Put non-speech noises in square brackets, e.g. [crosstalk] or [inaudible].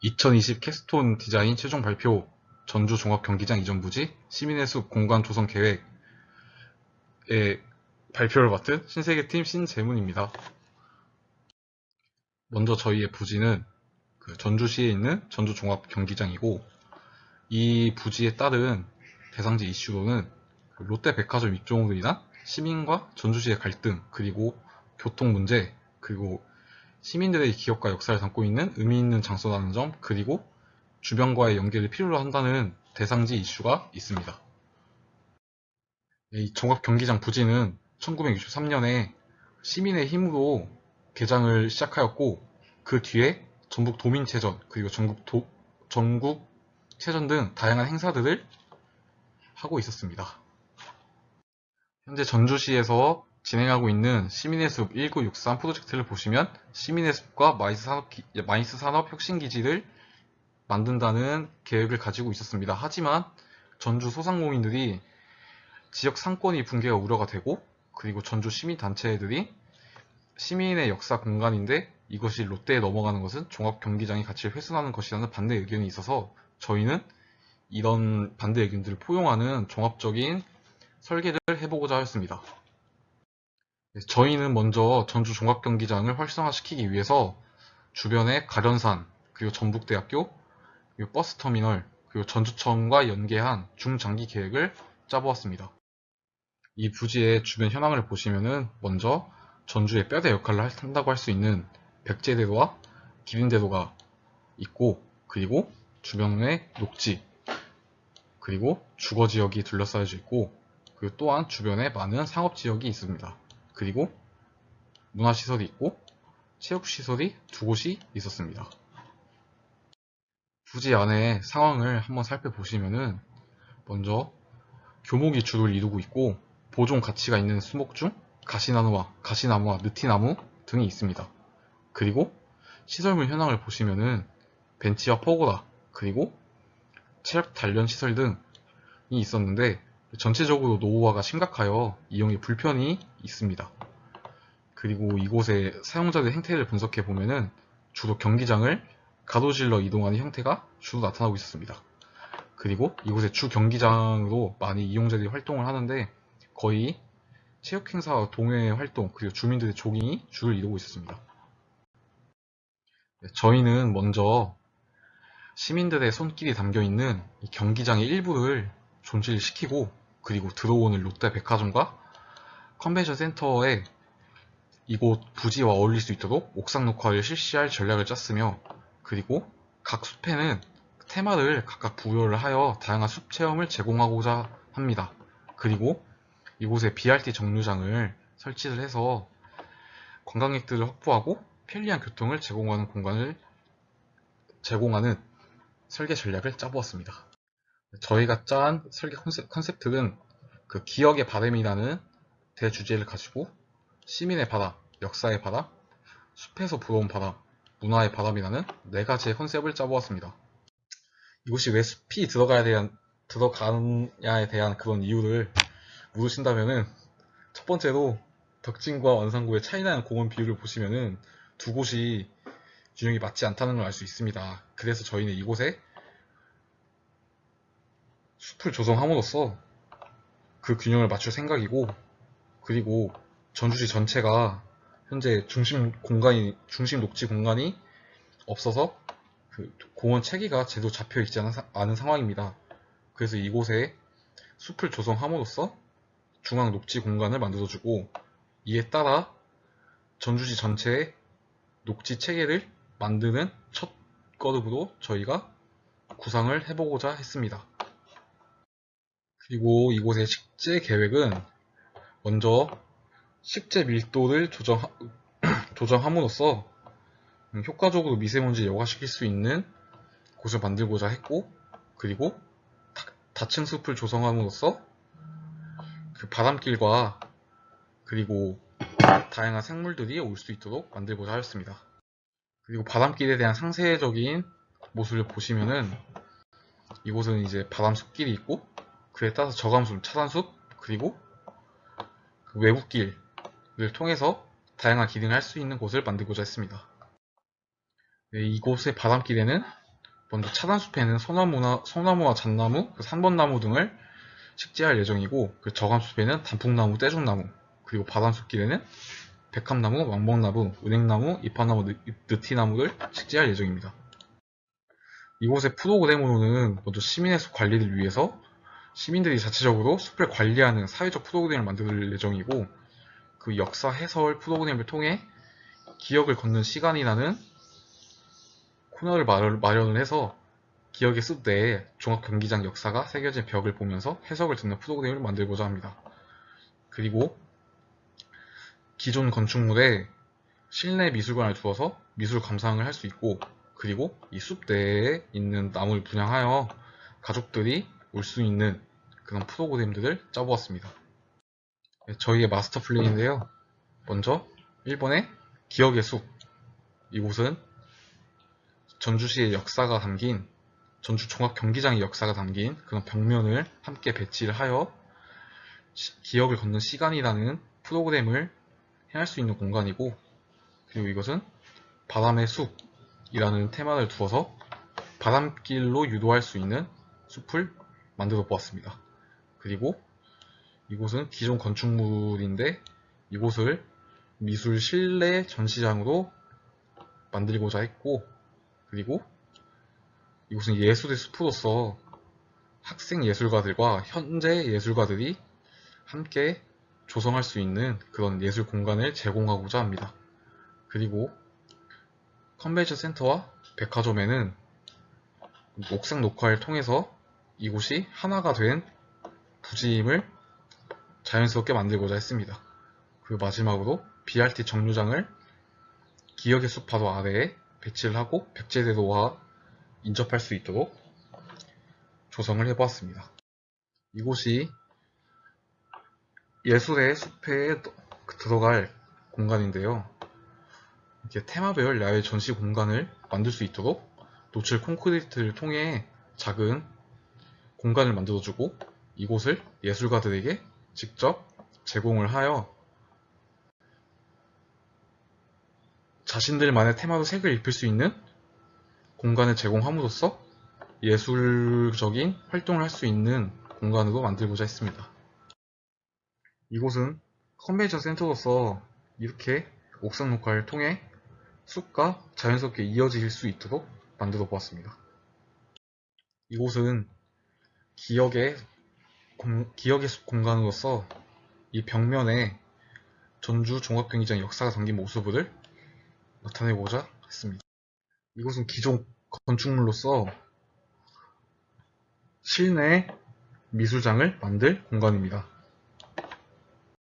2020 캐스톤 디자인 최종 발표 전주 종합 경기장 이전 부지 시민의 숲 공간 조성 계획의 발표를 맡은 신세계팀 신재문입니다. 먼저 저희의 부지는 그 전주시에 있는 전주 종합 경기장이고 이 부지에 따른 대상지 이슈로는 그 롯데백화점 입종으로 인한 시민과 전주시의 갈등 그리고 교통 문제 그리고 시민들의 기억과 역사를 담고 있는 의미 있는 장소라는 점, 그리고 주변과의 연계를 필요로 한다는 대상지 이슈가 있습니다. 이 종합 경기장 부지는 1963년에 시민의 힘으로 개장을 시작하였고, 그 뒤에 전북 도민체전, 그리고 전국 도, 전국 체전 등 다양한 행사들을 하고 있었습니다. 현재 전주시에서 진행하고 있는 시민의 숲 1963 프로젝트를 보시면 시민의 숲과 마이스 산업, 기- 마이스 산업 혁신기지를 만든다는 계획을 가지고 있었습니다. 하지만 전주 소상공인들이 지역 상권이 붕괴가 우려가 되고 그리고 전주 시민단체들이 시민의 역사 공간인데 이것이 롯데에 넘어가는 것은 종합 경기장의 가치를 훼손하는 것이라는 반대 의견이 있어서 저희는 이런 반대 의견들을 포용하는 종합적인 설계를 해보고자 하였습니다. 네, 저희는 먼저 전주 종합경기장을 활성화시키기 위해서 주변에 가련산, 그리고 전북대학교, 그리고 버스터미널, 그리고 전주청과 연계한 중장기 계획을 짜보았습니다. 이 부지의 주변 현황을 보시면은 먼저 전주의 뼈대 역할을 할- 한다고 할 수 있는 백제대로와 기린대로가 있고 그리고 주변에 녹지 그리고 주거 지역이 둘러싸여져 있고 그리고 또한 주변에 많은 상업 지역이 있습니다. 그리고 문화시설이 있고 체육시설이 두 곳이 있었습니다. 부지 안의 상황을 한번 살펴보시면은 먼저 교목이 주를 이루고 있고 보존 가치가 있는 수목 중 가시나무와 가시나무와 느티나무 등이 있습니다. 그리고 시설물 현황을 보시면은 벤치와 퍼고다 그리고 체력 단련 시설 등이 있었는데 전체적으로 노후화가 심각하여 이용에 불편이 있습니다. 그리고 이곳의 사용자들 행태를 분석해 보면은 주로 경기장을 가로질러 이동하는 형태가 주로 나타나고 있었습니다. 그리고 이곳의 주 경기장으로 많이 이용자들이 활동을 하는데 거의 체육 행사와 동호회 활동 그리고 주민들의 조깅이 주를 이루고 있었습니다. 네, 저희는 먼저 시민들의 손길이 담겨 있는 이 경기장의 일부를 존실시키고 그리고 들어오는 롯데 백화점과 컨벤션 센터에 이곳 부지와 어울릴 수 있도록 옥상 녹화를 실시할 전략을 짰으며 그리고 각 숲에는 테마를 각각 부여를 하여 다양한 숲 체험을 제공하고자 합니다. 그리고 이곳에 BRT 정류장을 설치를 해서 관광객들을 확보하고 편리한 교통을 제공하는 공간을 제공하는 설계 전략을 짜보았습니다. 저희가 짠 설계 컨셉, 컨셉트는 그 기억의 바람이라는 대주제를 가지고 시민의 바람, 역사의 바람, 숲에서 불어온 바람, 문화의 바람이라는 네 가지의 컨셉을 짜보았습니다. 이곳이 왜 숲이 들어가야 대한, 들어가느냐에 대한 그런 이유를 물으신다면은 첫 번째로 덕진과 원산구의 차이나는 공원 비율을 보시면은 두 곳이 균형이 맞지 않다는 걸 알 수 있습니다. 그래서 저희는 이곳에 숲을 조성함으로써 그 균형을 맞출 생각이고 그리고 전주시 전체가 현재 중심 공간이 중심 녹지 공간이 없어서 그 공원 체계가 제대로 잡혀 있지 않은, 상황입니다. 그래서 이곳에 숲을 조성함으로써 중앙 녹지 공간을 만들어주고 이에 따라 전주시 전체의 녹지 체계를 만드는 첫 걸음으로 저희가 구상을 해보고자 했습니다. 그리고 이곳의 식재 계획은 먼저 식재 밀도를 조정, [clears throat] 조정함으로써 음, 효과적으로 미세먼지를 여과시킬 수 있는 곳을 만들고자 했고 그리고 다- 다층 숲을 조성함으로써 그 바람길과 그리고 다양한 생물들이 올 수 있도록 만들고자 하였습니다. 그리고 바람길에 대한 상세적인 모습을 보시면은 이곳은 이제 바람 숲길이 있고 그에 따라서 저감숲, 차단숲 그리고 그 외부길을 통해서 다양한 기능을 할 수 있는 곳을 만들고자 했습니다. 네, 이곳의 바람길에는 먼저 차단숲에는 소나무나, 소나무와 잣나무, 그 산번나무 등을 식재할 예정이고 그 저감숲에는 단풍나무, 떼죽나무 그리고 바람숲길에는 백합나무, 왕복나무, 은행나무, 이파나무, 느- 느티나무를 식재할 예정입니다. 이곳의 프로그램으로는 먼저 시민의 숲 관리를 위해서 시민들이 자체적으로 숲을 관리하는 사회적 프로그램을 만들 예정이고 그 역사 해설 프로그램을 통해 기억을 걷는 시간이라는 코너를 마련- 마련을 해서 기억의 숲 내에 종합 경기장 역사가 새겨진 벽을 보면서 해석을 듣는 프로그램을 만들고자 합니다. 그리고 기존 건축물에 실내 미술관을 두어서 미술 감상을 할 수 있고 그리고 이 숲 내에 있는 나무를 분양하여 가족들이 올 수 있는 그런 프로그램들을 짜보았습니다. 네, 저희의 마스터 플랜인데요. 먼저 1번의 기억의 숲 이곳은 전주시의 역사가 담긴 전주 종합 경기장의 역사가 담긴 그런 벽면을 함께 배치를 하여 시- 기억을 걷는 시간이라는 프로그램을 행할 수 있는 공간이고 그리고 이것은 바람의 숲이라는 테마를 두어서 바람길로 유도할 수 있는 숲을 만들어 보았습니다. 그리고 이곳은 기존 건축물인데 이곳을 미술 실내 전시장으로 만들고자 했고 그리고 이곳은 예술의 숲으로서 학생 예술가들과 현재 예술가들이 함께 조성할 수 있는 그런 예술 공간을 제공하고자 합니다. 그리고 컨벤션 센터와 백화점에는 옥상 녹화를 통해서 이곳이 하나가 된 부지임을 자연스럽게 만들고자 했습니다. 그리고 마지막으로 BRT 정류장을 기억의 숲 바로 아래에 배치를 하고 백제대로와 인접할 수 있도록 조성을 해보았습니다. 이곳이 예술의 숲에 들어갈 공간인데요. 이렇게 테마별 야외 전시 공간을 만들 수 있도록 노출 콘크리트를 통해 작은 공간을 만들어주고 이곳을 예술가들에게 직접 제공을 하여 자신들만의 테마로 색을 입힐 수 있는 공간을 제공함으로써 예술적인 활동을 할 수 있는 공간으로 만들고자 했습니다. 이곳은 컨벤션 센터로서 이렇게 옥상 녹화를 통해 숲과 자연스럽게 이어질 수 있도록 만들어 보았습니다. 이곳은 기억의, 공- 기억의 숲 공간으로서 이 벽면에 전주 종합경기장 역사가 담긴 모습을 나타내고자 했습니다. 이곳은 기존 건축물로서 실내 미술장을 만들 공간입니다.